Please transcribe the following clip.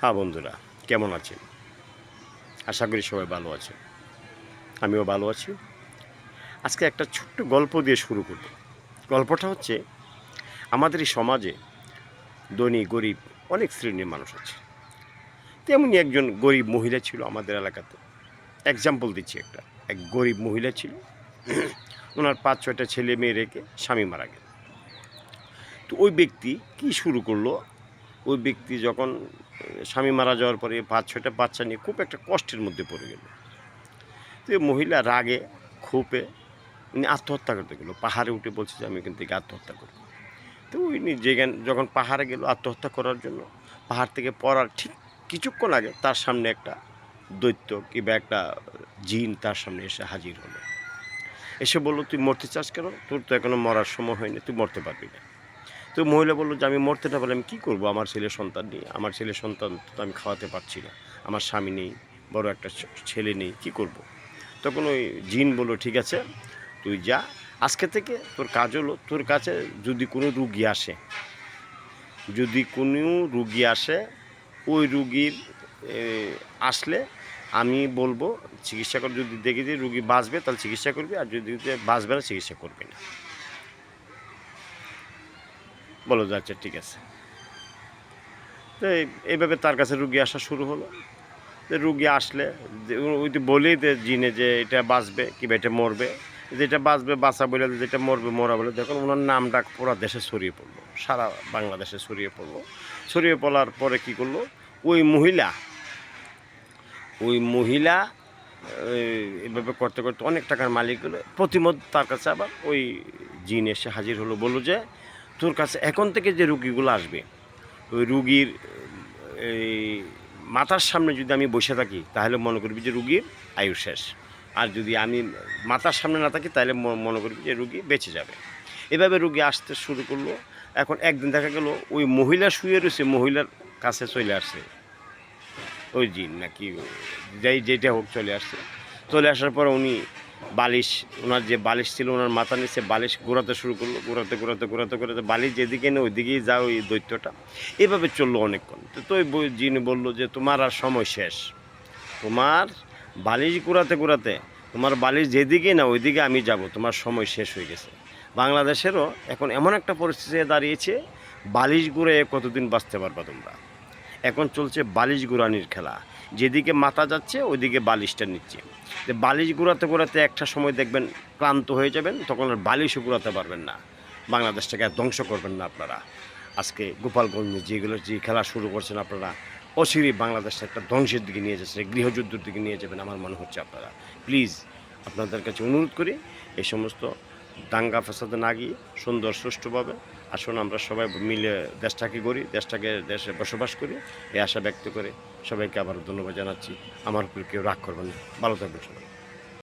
হ্যাঁ বন্ধুরা, কেমন আছেন? আশা করি সবাই ভালো আছেন। আমিও ভালো আছি। আজকে একটা ছোট্ট গল্প দিয়ে শুরু করব। গল্পটা হচ্ছে, আমাদের এই সমাজে ধনী, গরিব অনেক শ্রেণির মানুষ আছে। তেমনি একজন গরিব মহিলা ছিল আমাদের এলাকাতে। এক্সাম্পল দিচ্ছি একটা। এক গরিব মহিলা ছিল। ওনার পাঁচ, ছয়টা ছেলে মেয়ে রেখে স্বামী মারা গেল। তো ওই ব্যক্তি কি শুরু করল? ওই ব্যক্তি যখন স্বামী মারা যাওয়ার পরে পাঁচ ছয়টা বাচ্চা নিয়ে খুব একটা কষ্টের মধ্যে পড়ে গেল। তো মহিলা রাগে, ক্ষোভে উনি আত্মহত্যা করতে গেলো। পাহাড়ে উঠে বলছে যে, আমি এখান থেকে আত্মহত্যা করব। তো উনি যেখান, যখন পাহাড়ে গেল আত্মহত্যা করার জন্য, পাহাড় থেকে পড়ার ঠিক কিছুক্ষণ আগে তার সামনে একটা দৈত্য কিংবা একটা জিন তার সামনে এসে হাজির হলো। এসে বলল, তুই মরতে চাস কেন? তোর তো এখনও মরার সময় হয়নি, তুই মরতে পারবি না। তো মহিলা বলল যে, আমি মরতে না পারলে আমি কী করব আমার ছেলে সন্তান নিয়ে? আমার ছেলে সন্তান তো আমি খাওয়াতে পারছি না। আমার স্বামী নেই, বড় একটা ছেলে নেই, কী করব। তখন ওই জিন বলল, ঠিক আছে, তুই যা। আজকে থেকে তোর কাজ হলো, তোর কাছে যদি কোনো রুগী আসে, যদি কোনো রুগী আসে, ওই রুগীর আসলে আমি বলব, চিকিৎসা করে, যদি দেখি যে রুগী বাঁচবে, তাহলে চিকিৎসা করবি, আর যদি বাঁচবে না, চিকিৎসা করবে না। বলো যে আচ্ছা ঠিক আছে। তো এই- এইভাবে তার কাছে রুগী আসা শুরু হলো। যে রুগী আসলে ওই তো বলেই যে জিনে যে এটা বাঁচবে কিংবা এটা মরবে। যেটা বাঁচবে, বাঁচা বলে যেটা মরবে, মরা বলে দেখুন, ওনার নামটা পুরো দেশে ছড়িয়ে পড়ল। সারা বাংলাদেশে ছড়িয়ে পড়ল। ছড়িয়ে পড়ার পরে কি করল? ওই মহিলা ওই মহিলা এভাবে করতে করতে অনেক টাকার মালিক হলো। প্রতিমত তার কাছে আবার ওই জিন এসে হাজির হলো। বলল যে তোর কাছে এখন থেকে যে রুগীগুলো আসবে, ওই রুগীর, এই মাথার সামনে যদি আমি বসে থাকি, তাহলে মনে করবি যে রুগীর আয়ু শেষ। আর যদি আমি মাথার সামনে না থাকি, তাহলে মনে করবি যে রুগী বেঁচে যাবে। এভাবে রুগী আসতে শুরু করল। এখন একদিন দেখা গেল, ওই মহিলা শুয়ে রয়েছে, মহিলার কাছে চলে আসছে। ওই জিন নাকি, যাই যেটা হোক চলে আসছে। চলে আসার পর উনি বালিশ, ওনার যে বালিশ ছিল, ওনার মাথা নিচে বালিশ ঘোরাতে শুরু করল, ঘোরাতে ঘোরাতে ঘোরাতে ঘোরাতে বালিশ যেদিকে নেই ওইদিকেই যা ওই দৈত্যটা। এভাবে চলল অনেকক্ষণ। তো ওই জিন বলল যে, তোমার আর সময় শেষ। তোমার বালিশ ঘোরাতে ঘোরাতে, তোমার বালিশ যেদিকে না ওইদিকে আমি যাব। তোমার সময় শেষ হয়ে গেছে। বাংলাদেশেরও এখন এমন একটা পরিস্থিতি দাঁড়িয়েছে, বালিশ ঘুরে কতদিন বাঁচতে পারবা তোমরা? এখন চলছে বালিশ গুড়ানির খেলা। যেদিকে মাথা যাচ্ছে, ওইদিকে বালিশটা নিচ্ছে। যে বালিশ গুড়াতে গুড়াতে একটা সময় দেখবেন ক্লান্ত হয়ে যাবেন, তখন আর বালিশও গুড়াতে পারবেন না। বাংলাদেশটাকে ধ্বংস করবেন না আপনারা। আজকে গোপালগঞ্জে যেগুলো, যে খেলা শুরু করছেন আপনারা, অচিরেই বাংলাদেশটা একটা ধ্বংসের দিকে নিয়ে যাচ্ছে, গৃহযুদ্ধের দিকে নিয়ে যাবেন আমার মনে হচ্ছে আপনারা। প্লিজ, আপনাদের কাছে অনুরোধ করি, এই সমস্ত দাঙ্গা ফেসাদে না গিয়ে সুন্দর, সুষ্ঠুভাবে আসুন আমরা সবাই মিলে দেশটাকে করি দেশটাকে দেশে বসবাস করি। এই আশা ব্যক্ত করে সবাইকে আবার ধন্যবাদ জানাচ্ছি। আমার উপর কেউ রাগ করবেন না। ভালো থাকবেন সবাই।